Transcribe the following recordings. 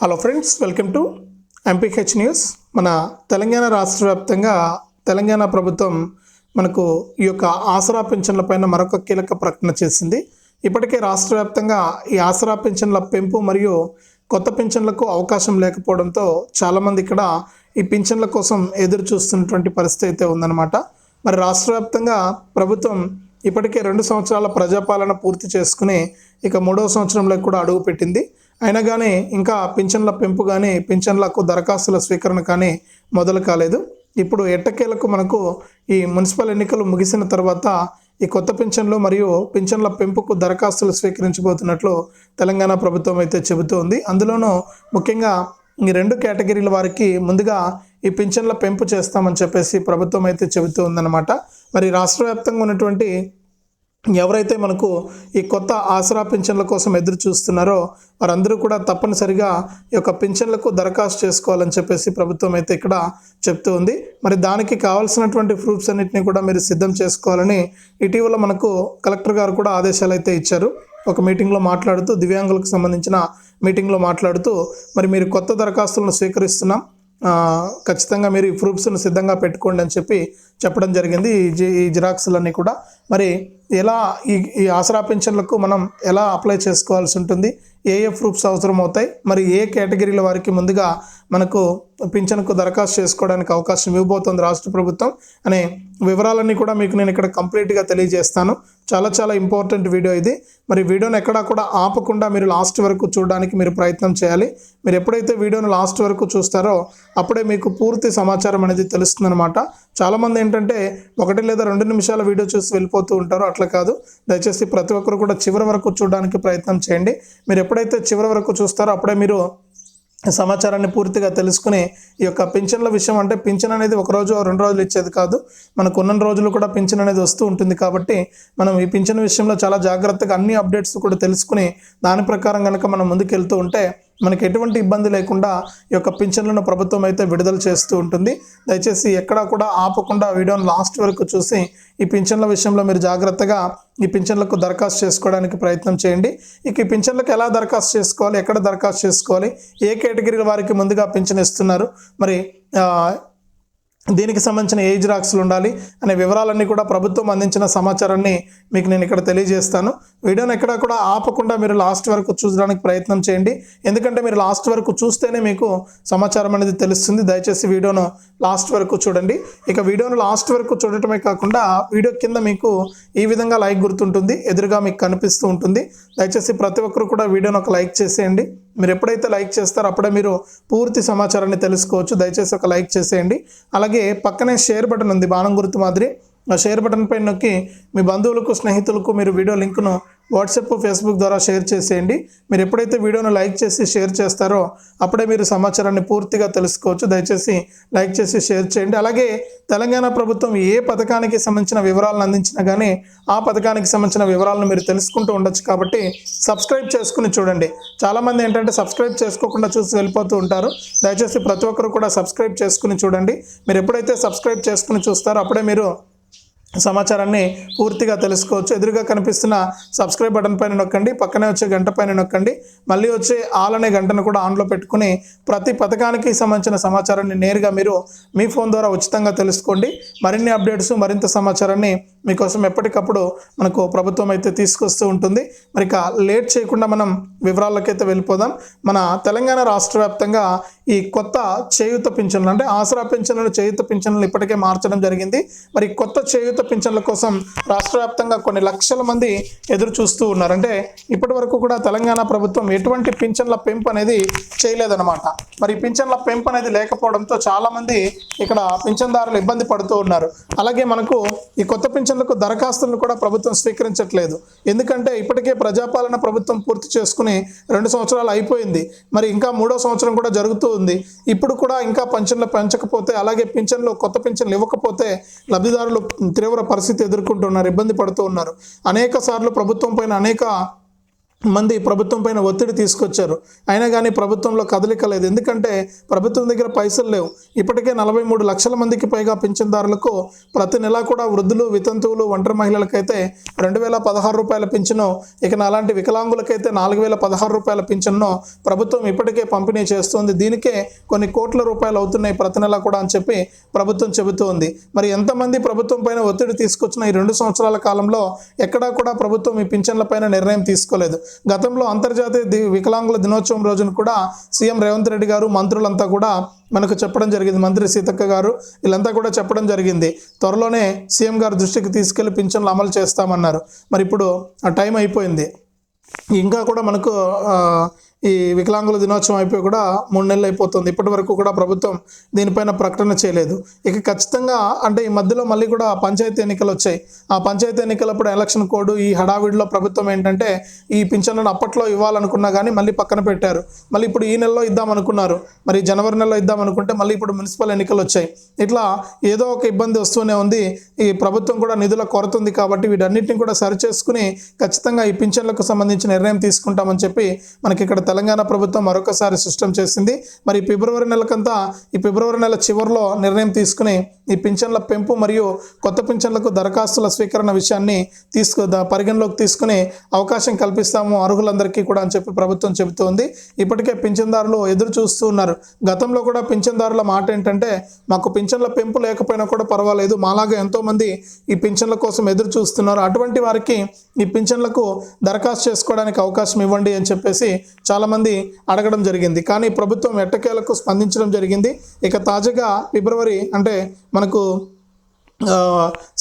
Hello friends welcome to MPH news మన తెలంగాణ రాష్ట్ర వ్యాప్తంగా తెలంగాణ ప్రభుత్వం మనకు ఈ యొక్క ఆసరా పింఛన్లపైన మరొక కీలక ప్రకటన చేసింది. ఇప్పటికే రాష్ట్ర వ్యాప్తంగా ఈ ఆసరా పింఛన్ల పెంపు మరియు కొత్త పింఛన్లకు అవకాశం లేకపోవడంతో చాలామంది ఇక్కడ ఈ పింఛన్ల కోసం ఎదురు చూస్తున్నటువంటి పరిస్థితి అయితే ఉందన్నమాట. మరి రాష్ట్ర వ్యాప్తంగా ప్రభుత్వం ఇప్పటికే రెండు సంవత్సరాల ప్రజాపాలన పూర్తి చేసుకుని ఇక మూడవ సంవత్సరంలో కూడా అడుగు పెట్టింది అయినా కానీ ఇంకా పింఛన్ల పెంపు కానీ పింఛన్లకు దరఖాస్తుల స్వీకరణ కానీ మొదలు కాలేదు. ఇప్పుడు ఎట్టకేలకు మనకు ఈ మున్సిపల్ ఎన్నికలు ముగిసిన తర్వాత ఈ కొత్త పింఛన్లు మరియు పింఛన్ల పెంపుకు దరఖాస్తులు స్వీకరించబోతున్నట్లు తెలంగాణ ప్రభుత్వం అయితే చెబుతోంది అందులోనూ ముఖ్యంగా ఈ రెండు కేటగిరీల వారికి ముందుగా ఈ పింఛన్ల పెంపు చేస్తామని చెప్పేసి ప్రభుత్వం అయితే చెబుతూ ఉందన్నమాట. మరి రాష్ట్ర వ్యాప్తంగా ఉన్నటువంటి ఎవరైతే మనకు ఈ కొత్త ఆసరా పింఛన్ల కోసం ఎదురు చూస్తున్నారో వారందరూ కూడా తప్పనిసరిగా ఈ యొక్క పింఛన్లకు దరఖాస్తు చేసుకోవాలని చెప్పేసి ప్రభుత్వం అయితే ఇక్కడ చెప్తూ ఉంది. మరి దానికి కావాల్సినటువంటి ప్రూఫ్స్ అన్నింటినీ కూడా మీరు సిద్ధం చేసుకోవాలని ఇటీవల మనకు కలెక్టర్ గారు కూడా ఆదేశాలు అయితే ఇచ్చారు. ఒక మీటింగ్లో మాట్లాడుతూ దివ్యాంగులకు సంబంధించిన మీటింగ్లో మాట్లాడుతూ మరి మీరు కొత్త దరఖాస్తులను స్వీకరిస్తున్నాం. ఖచ్చితంగా మీరు ఈ ప్రూఫ్స్ను సిద్ధంగా పెట్టుకోండి అని చెప్పి చెప్పడం జరిగింది. ఈ జి ఈ జిరాక్స్లన్నీ కూడా. మరి ఎలా ఈ ఈ ఆసరా పెన్షన్లకు మనం ఎలా అప్లై చేసుకోవాల్సి ఉంటుంది? ఏ ఏ ప్రూఫ్స్ అవసరం అవుతాయి మరి ఏ కేటగిరీల వారికి ముందుగా మనకు పింఛన్కు దరఖాస్తు చేసుకోవడానికి అవకాశం ఇవ్వబోతోంది రాష్ట్ర ప్రభుత్వం అనే వివరాలన్నీ కూడా మీకు నేను ఇక్కడ కంప్లీట్గా తెలియజేస్తాను. చాలా చాలా ఇంపార్టెంట్ వీడియో ఇది. మరి వీడియోని ఎక్కడా కూడా ఆపకుండా మీరు లాస్ట్ వరకు చూడడానికి మీరు ప్రయత్నం చేయాలి. మీరు ఎప్పుడైతే వీడియోని లాస్ట్ వరకు చూస్తారో అప్పుడే మీకు పూర్తి సమాచారం అనేది తెలుస్తుందన్నమాట. చాలామంది ఏంటంటే ఒకటి లేదా రెండు నిమిషాల వీడియో చూసి వెళ్ళిపోతూ ఉంటారో అట్లా కాదు. దయచేసి ప్రతి ఒక్కరు కూడా చివరి వరకు చూడడానికి ప్రయత్నం చేయండి. మీరు ఎప్పుడైతే చివరి వరకు చూస్తారో అప్పుడే మీరు సమాచారాన్ని పూర్తిగా తెలుసుకుని ఈ యొక్క పింఛన్ల విషయం అంటే పింఛన్ అనేది ఒక రోజు రెండు రోజులు ఇచ్చేది కాదు. మనకు ఉన్న రోజులు కూడా పింఛన్ అనేది వస్తూ ఉంటుంది కాబట్టి మనం ఈ పింఛన్ విషయంలో చాలా జాగ్రత్తగా అన్ని అప్డేట్స్ కూడా తెలుసుకుని దాని ప్రకారం కనుక మనం ముందుకెళ్తూ ఉంటే మనకి ఎటువంటి ఇబ్బంది లేకుండా ఈ యొక్క పింఛన్లను ప్రభుత్వం అయితే విడుదల చేస్తూ ఉంటుంది. దయచేసి ఎక్కడా కూడా ఆపకుండా వీడియోను లాస్ట్ వరకు చూసి ఈ పింఛన్ల విషయంలో మీరు జాగ్రత్తగా ఈ పింఛన్లకు దరఖాస్తు చేసుకోవడానికి ప్రయత్నం చేయండి. ఇక ఈ పింఛన్లకు ఎలా దరఖాస్తు చేసుకోవాలి? ఎక్కడ దరఖాస్తు చేసుకోవాలి? ఏ కేటగిరీల వారికి ముందుగా పింఛన్ ఇస్తున్నారు? మరి దీనికి సంబంధించిన ఏ జిరాక్స్లు ఉండాలి అనే వివరాలన్నీ కూడా ప్రభుత్వం అందించిన సమాచారాన్ని మీకు నేను ఇక్కడ తెలియజేస్తాను. వీడియోని ఎక్కడ కూడా ఆపకుండా మీరు లాస్ట్ వరకు చూడడానికి ప్రయత్నం చేయండి. ఎందుకంటే మీరు లాస్ట్ వరకు చూస్తేనే మీకు సమాచారం అనేది తెలుస్తుంది. దయచేసి వీడియోను లాస్ట్ వరకు చూడండి. ఇక వీడియోను లాస్ట్ వరకు చూడటమే కాకుండా వీడియో కింద మీకు ఈ విధంగా లైక్ గుర్తుంటుంది ఎదురుగా మీకు కనిపిస్తూ ఉంటుంది. దయచేసి ప్రతి ఒక్కరు కూడా వీడియోను ఒక లైక్ చేసేయండి. మీరు ఎప్పుడైతే లైక్ చేస్తారో అప్పుడే మీరు పూర్తి సమాచారాన్ని తెలుసుకోవచ్చు. దయచేసి ఒక లైక్ చేసేయండి. అలాగే పక్కనే షేర్ బటన్ ఉంది బాణం గుర్తు మాదిరి. ఆ షేర్ బటన్ పైన నొక్కి మీ బంధువులకు స్నేహితులకు మీరు వీడియో లింక్ను వాట్సాప్ ఫేస్బుక్ ద్వారా షేర్ చేసేయండి. మీరు ఎప్పుడైతే వీడియోను లైక్ చేసి షేర్ చేస్తారో అప్పుడే మీరు సమాచారాన్ని పూర్తిగా తెలుసుకోవచ్చు. దయచేసి లైక్ చేసి షేర్ చేయండి. అలాగే తెలంగాణ ప్రభుత్వం ఏ పథకానికి సంబంధించిన వివరాలను అందించినా కానీ ఆ పథకానికి సంబంధించిన వివరాలను మీరు తెలుసుకుంటూ ఉండొచ్చు కాబట్టి సబ్స్క్రైబ్ చేసుకుని చూడండి. చాలామంది ఏంటంటే సబ్స్క్రైబ్ చేసుకోకుండా చూసి వెళ్ళిపోతూ ఉంటారు. దయచేసి ప్రతి ఒక్కరు కూడా సబ్స్క్రైబ్ చేసుకుని చూడండి. మీరు ఎప్పుడైతే సబ్స్క్రైబ్ చేసుకుని చూస్తారో అప్పుడే మీరు సమాచారాన్ని పూర్తిగా తెలుసుకోవచ్చు. ఎదురుగా కనిపిస్తున్న సబ్స్క్రైబ్ బటన్ పైన నొక్కండి. పక్కనే వచ్చే గంట పైన నొక్కండి. మళ్ళీ వచ్చే ఆల్ అనే గంటను కూడా ఆన్లో పెట్టుకుని ప్రతి పథకానికి సంబంధించిన సమాచారాన్ని నేరుగా మీరు మీ ఫోన్ ద్వారా ఉచితంగా తెలుసుకోండి. మరిన్ని అప్డేట్స్ మరింత సమాచారాన్ని మీకోసం ఎప్పటికప్పుడు మనకు ప్రభుత్వం అయితే తీసుకొస్తూ ఉంటుంది. మరి ఇక లేట్ చేయకుండా మనం వివరాలకైతే వెళ్ళిపోదాం. మన తెలంగాణ రాష్ట్ర వ్యాప్తంగా ఈ కొత్త చేయూత పింఛన్లు అంటే ఆసరా పింఛన్లు చేయూత పింఛన్లు ఇప్పటికే మార్చడం జరిగింది. మరి కొత్త చేయూత పింఛన్ల కోసం రాష్ట్ర వ్యాప్తంగా కొన్ని లక్షల మంది ఎదురు చూస్తూ ఉన్నారు. అంటే ఇప్పటి వరకు కూడా తెలంగాణ ప్రభుత్వం ఎటువంటి పింఛన్ల పెంపు అనేది చేయలేదన్నమాట. మరి పింఛన్ల పెంపు అనేది లేకపోవడంతో చాలామంది ఇక్కడ పింఛన్దారులు ఇబ్బంది పడుతూ ఉన్నారు. అలాగే మనకు ఈ కొత్త పింఛన్ పింఛన్లకు దరఖాస్తులను కూడా ప్రభుత్వం స్వీకరించట్లేదు. ఎందుకంటే ఇప్పటికే ప్రజాపాలన ప్రభుత్వం పూర్తి చేసుకుని రెండు సంవత్సరాలు అయిపోయింది. మరి ఇంకా మూడో సంవత్సరం కూడా జరుగుతూ ఉంది. ఇప్పుడు కూడా ఇంకా పింఛన్లు పెంచకపోతే అలాగే పింఛన్లు కొత్త పింఛన్లు ఇవ్వకపోతే లబ్ధిదారులు తీవ్ర పరిస్థితి ఎదుర్కొంటున్నారు ఇబ్బంది పడుతూ ఉన్నారు. అనేక సార్లు ప్రభుత్వం పైన అనేక మంది ప్రభుత్వం పైన ఒత్తిడి తీసుకొచ్చారు. అయినా కానీ ప్రభుత్వంలో కదలిక లేదు. ఎందుకంటే ప్రభుత్వం దగ్గర పైసలు లేవు. ఇప్పటికే నలభై మూడు లక్షల మందికి పైగా పింఛన్దారులకు ప్రతి నెలా కూడా వృద్ధులు వితంతువులు ఒంటరి మహిళలకైతే రెండు వేల పదహారు రూపాయల పింఛను ఇక అలాంటి వికలాంగులకైతే నాలుగు వేల పదహారు రూపాయల పింఛన్ను ప్రభుత్వం ఇప్పటికే పంపిణీ చేస్తుంది. దీనికే కొన్ని కోట్ల రూపాయలు అవుతున్నాయి ప్రతి నెల కూడా అని చెప్పి ప్రభుత్వం చెబుతోంది. మరి ఎంతమంది ప్రభుత్వం పైన ఒత్తిడి తీసుకొచ్చిన ఈ రెండు సంవత్సరాల కాలంలో ఎక్కడా కూడా ప్రభుత్వం ఈ పింఛన్ల పైన నిర్ణయం తీసుకోలేదు. గతంలో అంతర్జాతీయ ది వికలాంగుల దినోత్సవం రోజున కూడా సీఎం రేవంత్ రెడ్డి గారు మంత్రులంతా కూడా మనకు చెప్పడం జరిగింది. మంత్రి సీతక్క గారు వీళ్ళంతా కూడా చెప్పడం జరిగింది. త్వరలోనే సీఎం గారి దృష్టికి తీసుకెళ్ళి పింఛన్లు అమలు చేస్తామన్నారు. మరి ఇప్పుడు ఆ టైం అయిపోయింది. ఇంకా కూడా మనకు ఈ వికలాంగుల దినోత్సవం అయిపోయి కూడా మూడు నెలలు అయిపోతుంది. ఇప్పటి వరకు కూడా ప్రభుత్వం దీనిపైన ప్రకటన చేయలేదు. ఇక ఖచ్చితంగా అంటే ఈ మధ్యలో మళ్ళీ కూడా పంచాయతీ ఎన్నికలు వచ్చాయి. ఆ పంచాయతీ ఎన్నికలప్పుడు ఎలక్షన్ కోడ్ ఈ హడావిడిలో ప్రభుత్వం ఏంటంటే ఈ పింఛన్లను అప్పట్లో ఇవ్వాలనుకున్నా కానీ మళ్ళీ పక్కన పెట్టారు. మళ్ళీ ఇప్పుడు ఈ నెలలో ఇద్దామనుకున్నారు. మరి జనవరి నెలలో ఇద్దామనుకుంటే మళ్ళీ ఇప్పుడు మున్సిపల్ ఎన్నికలు వచ్చాయి. ఇట్లా ఏదో ఒక ఇబ్బంది వస్తూనే ఉంది. ఈ ప్రభుత్వం కూడా నిధుల కొరత ఉంది కాబట్టి వీటన్నిటిని కూడా సరిచేసుకుని ఖచ్చితంగా ఈ పింఛన్లకు సంబంధించిన నిర్ణయం తీసుకుంటామని చెప్పి మనకి ఇక్కడ తెలంగాణ ప్రభుత్వం మరొకసారి సిస్టమ్ చేసింది. మరి ఫిబ్రవరి నెలకంతా ఈ ఫిబ్రవరి నెల చివరిలో నిర్ణయం తీసుకుని ఈ పింఛన్ల పెంపు మరియు కొత్త పింఛన్లకు దరఖాస్తుల స్వీకరణ విషయాన్ని తీసుకు పరిగణలోకి తీసుకుని అవకాశం కల్పిస్తాము అర్హులందరికీ కూడా అని చెప్పి ప్రభుత్వం చెబుతోంది. ఇప్పటికే పింఛన్దారులు ఎదురు చూస్తూ ఉన్నారు. గతంలో కూడా పింఛన్దారుల మాట ఏంటంటే మాకు పింఛన్ల పెంపు లేకపోయినా కూడా పర్వాలేదు. మాలాగా ఎంతోమంది ఈ పింఛన్ల కోసం ఎదురు చూస్తున్నారు. అటువంటి వారికి ఈ పింఛన్లకు దరఖాస్తు చేసుకోవడానికి అవకాశం ఇవ్వండి అని చెప్పేసి చాలామంది అడగడం జరిగింది. కానీ ప్రభుత్వం ఎట్టకేలకు స్పందించడం జరిగింది. ఇక తాజాగా ఫిబ్రవరి అంటే మనకు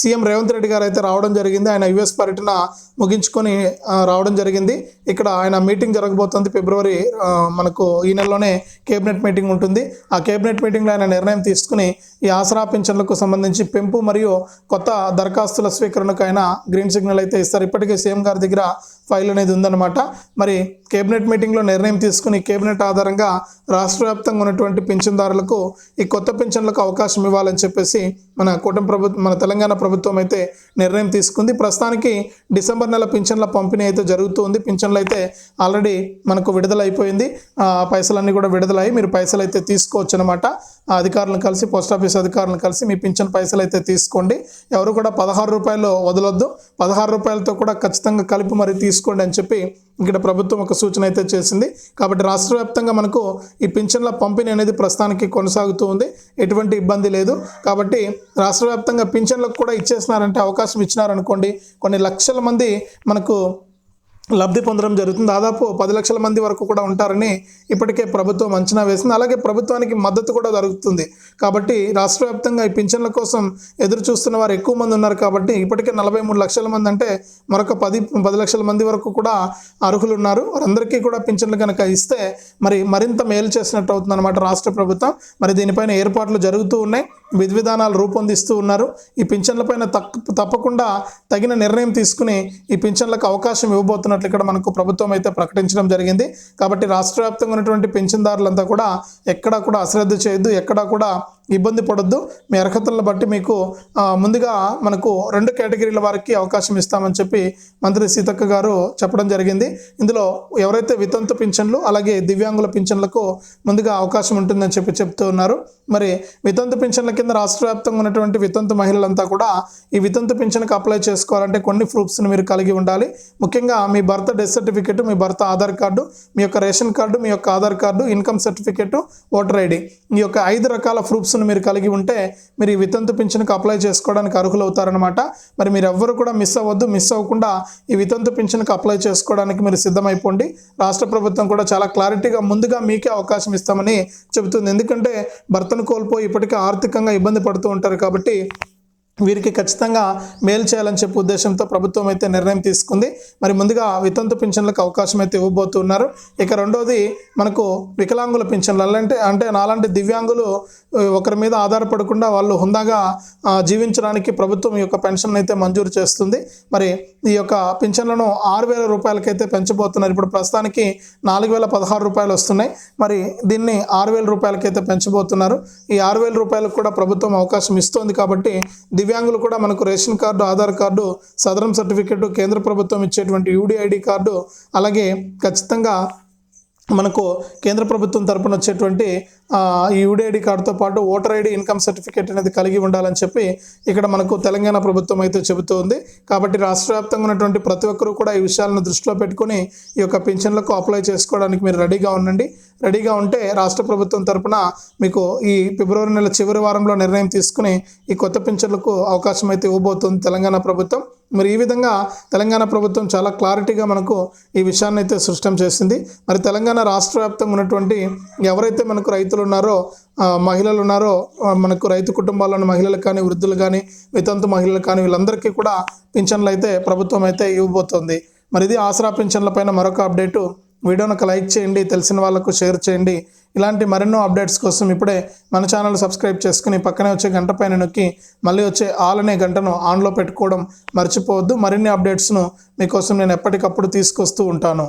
సీఎం రేవంత్ రెడ్డి గారు అయితే రావడం జరిగింది. ఆయన యుఎస్ పర్యటన ముగించుకొని రావడం జరిగింది. ఇక్కడ ఆయన మీటింగ్ జరగబోతుంది ఫిబ్రవరి మనకు ఈ నెలలోనే కేబినెట్ మీటింగ్ ఉంటుంది. ఆ కేబినెట్ మీటింగ్లో ఆయన నిర్ణయం తీసుకుని ఈ ఆసరా పింఛన్లకు సంబంధించి పెంపు మరియు కొత్త దరఖాస్తుల స్వీకరణకు ఆయన గ్రీన్ సిగ్నల్ అయితే ఇస్తారు. ఇప్పటికే సీఎం గారి దగ్గర ఫైల్ అనేది ఉందన్నమాట. మరి కేబినెట్ మీటింగ్లో నిర్ణయం తీసుకుని కేబినెట్ ఆధారంగా రాష్ట్ర వ్యాప్తంగా ఉన్నటువంటి పింఛన్దారులకు ఈ కొత్త పింఛన్లకు అవకాశం ఇవ్వాలని చెప్పేసి మన కూటమి ప్రభుత్వం మన తెలంగాణ ప్రభుత్వం అయితే నిర్ణయం తీసుకుంది. ప్రస్తుతానికి డిసెంబర్ నెల పింఛన్ల పంపిణీ అయితే జరుగుతుంది. పింఛన్ పింఛన్లు అయితే ఆల్రెడీ మనకు విడుదల అయిపోయింది పైసలన్నీ కూడా విడుదలయ్యి మీరు పైసలు అయితే తీసుకోవచ్చు అనమాట అధికారులను కలిసి పోస్ట్ ఆఫీస్ అధికారులను కలిసి మీ పింఛన్ పైసలు అయితే తీసుకోండి. ఎవరు కూడా పదహారు రూపాయలు వదలొద్దు. పదహారు రూపాయలతో కూడా ఖచ్చితంగా కలిపి మరి తీసుకోండి అని చెప్పి ఇక్కడ ప్రభుత్వం ఒక సూచన అయితే చేసింది. కాబట్టి రాష్ట్ర వ్యాప్తంగా మనకు ఈ పింఛన్ల పంపిణీ అనేది ప్రస్తుతానికి కొనసాగుతూ ఉంది. ఎటువంటి ఇబ్బంది లేదు. కాబట్టి రాష్ట్ర వ్యాప్తంగా పింఛన్లకు కూడా ఇచ్చేసినారంటే అవకాశం ఇచ్చినారనుకోండి. కొన్ని లక్షల మంది మనకు లబ్ధి పొందడం జరుగుతుంది. దాదాపు పది లక్షల మంది వరకు కూడా ఉంటారని ఇప్పటికే ప్రభుత్వం అంచనా వేసింది. అలాగే ప్రభుత్వానికి మద్దతు కూడా జరుగుతుంది కాబట్టి రాష్ట్ర వ్యాప్తంగా ఈ పింఛన్ల కోసం ఎదురు చూస్తున్న వారు ఎక్కువ మంది ఉన్నారు కాబట్టి ఇప్పటికే నలభై మూడు లక్షల మంది అంటే మరొక పది పది లక్షల మంది వరకు కూడా అర్హులు ఉన్నారు వారందరికీ కూడా పింఛన్లు కనుక ఇస్తే మరి మరింత మేలు చేసినట్టు అవుతుంది అనమాట రాష్ట్ర ప్రభుత్వం. మరి దీనిపైన ఏర్పాట్లు జరుగుతూ ఉన్నాయి. విధి విధానాలు రూపొందిస్తూ ఉన్నారు. ఈ పింఛన్లపైన తక్ తప్పకుండా తగిన నిర్ణయం తీసుకుని ఈ పింఛన్లకు అవకాశం ఇవ్వబోతున్నట్లు ఇక్కడ మనకు ప్రభుత్వం అయితే ప్రకటించడం జరిగింది. కాబట్టి రాష్ట్ర వ్యాప్తంగా ఉన్నటువంటి పెన్షన్దారులంతా కూడా ఎక్కడా కూడా అశ్రద్ధ చేయొద్దు ఎక్కడా కూడా ఇబ్బంది పడొద్దు. మీ అర్హతలను బట్టి మీకు ముందుగా మనకు రెండు కేటగిరీల వారికి అవకాశం ఇస్తామని చెప్పి మంత్రి సీతక్క గారు చెప్పడం జరిగింది. ఇందులో ఎవరైతే వితంతు పింఛన్లు అలాగే దివ్యాంగుల పింఛన్లకు ముందుగా అవకాశం ఉంటుందని చెప్పి చెప్తూ ఉన్నారు. మరి వితంతు పింఛన్ల కింద రాష్ట్ర వ్యాప్తంగా ఉన్నటువంటి వితంతు మహిళలంతా కూడా ఈ వితంతు పింఛన్కి అప్లై చేసుకోవాలంటే కొన్ని ప్రూఫ్స్ని మీరు కలిగి ఉండాలి. ముఖ్యంగా మీ భర్త డెత్ సర్టిఫికేట్ మీ భర్త ఆధార్ కార్డు మీ యొక్క రేషన్ కార్డు మీ యొక్క Aadhaar card income certificate voter ID. ఈ యొక్క ఐదు రకాల ప్రూఫ్స్ ప్రూఫ్స్ను మీరు కలిగి ఉంటే మీరు ఈ వితంతు పింఛన్కి అప్లై చేసుకోవడానికి అర్హులు అవుతారనమాట మరి మీరు ఎవ్వరు కూడా మిస్ అవ్వద్దు మిస్ అవ్వకుండా ఈ వితంతు పింఛన్కి అప్లై చేసుకోవడానికి మీరు సిద్ధమైపోండి. రాష్ట్ర ప్రభుత్వం కూడా చాలా క్లారిటీగా ముందుగా మీకే అవకాశం ఇస్తామని చెబుతుంది. ఎందుకంటే భర్తను కోల్పోయి ఇప్పటికే ఆర్థికంగా ఇబ్బంది పడుతూ ఉంటారు కాబట్టి వీరికి ఖచ్చితంగా మేలు చేయాలని చెప్పే ఉద్దేశంతో ప్రభుత్వం అయితే నిర్ణయం తీసుకుంది. మరి ముందుగా వితంతు పింఛన్లకు అవకాశం అయితే ఇవ్వబోతున్నారు. ఇక రెండోది మనకు వికలాంగుల పింఛన్లు అంటే అంటే నాలాంటి దివ్యాంగులు ఒకరి మీద ఆధారపడకుండా వాళ్ళు హుందాగా జీవించడానికి ప్రభుత్వం ఈ యొక్క పెన్షన్ అయితే మంజూరు చేస్తుంది. మరి ఈ యొక్క పింఛన్లను ఆరు వేల రూపాయలకైతే పెంచబోతున్నారు. ఇప్పుడు ప్రస్తుతానికి నాలుగు వేల పదహారు రూపాయలు వస్తున్నాయి. మరి దీన్ని ఆరు వేల రూపాయలకైతే పెంచబోతున్నారు. ఈ ఆరు వేల రూపాయలకు కూడా ప్రభుత్వం అవకాశం ఇస్తోంది కాబట్టి దివ్యాంగులు కూడా మనకు ration card Aadhaar card Sadarem certificate కేంద్ర ప్రభుత్వం ఇచ్చేటువంటి యూడిఐడి కార్డు అలాగే ఖచ్చితంగా మనకు కేంద్ర ప్రభుత్వం తరపున వచ్చేటువంటి ఈ యూడిఐడి కార్డుతో పాటు ఓటర్ ఐడి ఇన్కమ్ సర్టిఫికేట్ అనేది కలిగి ఉండాలని చెప్పి ఇక్కడ మనకు తెలంగాణ ప్రభుత్వం అయితే చెబుతూ ఉంది. కాబట్టి రాష్ట్ర వ్యాప్తంగా ఉన్నటువంటి ప్రతి ఒక్కరూ కూడా ఈ విషయాలను దృష్టిలో పెట్టుకొని ఈ యొక్క పింఛన్లకు అప్లై చేసుకోవడానికి మీరు రెడీగా ఉండండి. రెడీగా ఉంటే రాష్ట్ర ప్రభుత్వం తరపున మీకు ఈ ఫిబ్రవరి నెల చివరి వారంలో నిర్ణయం తీసుకుని ఈ కొత్త పింఛన్లకు అవకాశం అయితే ఇవ్వబోతుంది తెలంగాణ ప్రభుత్వం. మరి ఈ విధంగా తెలంగాణ ప్రభుత్వం చాలా క్లారిటీగా మనకు ఈ విషయాన్ని అయితే సృష్టం చేసింది. మరి తెలంగాణ రాష్ట్ర వ్యాప్తంగా ఉన్నటువంటి ఎవరైతే మనకు రైతులు ఉన్నారో మహిళలు ఉన్నారో మనకు రైతు కుటుంబాల్లోని మహిళలు కానీ వృద్ధులు కానీ వితంతు మహిళలు కానీ వీళ్ళందరికీ కూడా పింఛన్లు అయితే ప్రభుత్వం అయితే ఇవ్వబోతోంది. మరి ఇది ఆసరా పింఛన్లపైన మరొక అప్డేటు. వీడియోను ఒక లైక్ చేయండి తెలిసిన వాళ్ళకు షేర్ చేయండి. ఇలాంటి మరెన్నో అప్డేట్స్ కోసం ఇప్పుడే మన ఛానల్ సబ్స్క్రైబ్ చేసుకుని పక్కనే వచ్చే గంట పైన నొక్కి మళ్ళీ వచ్చే ఆల్ అనే గంటను ఆన్లో పెట్టుకోవడం మర్చిపోవద్దు. మరిన్ని అప్డేట్స్ను మీకోసం నేను ఎప్పటికప్పుడు తీసుకొస్తూ ఉంటాను.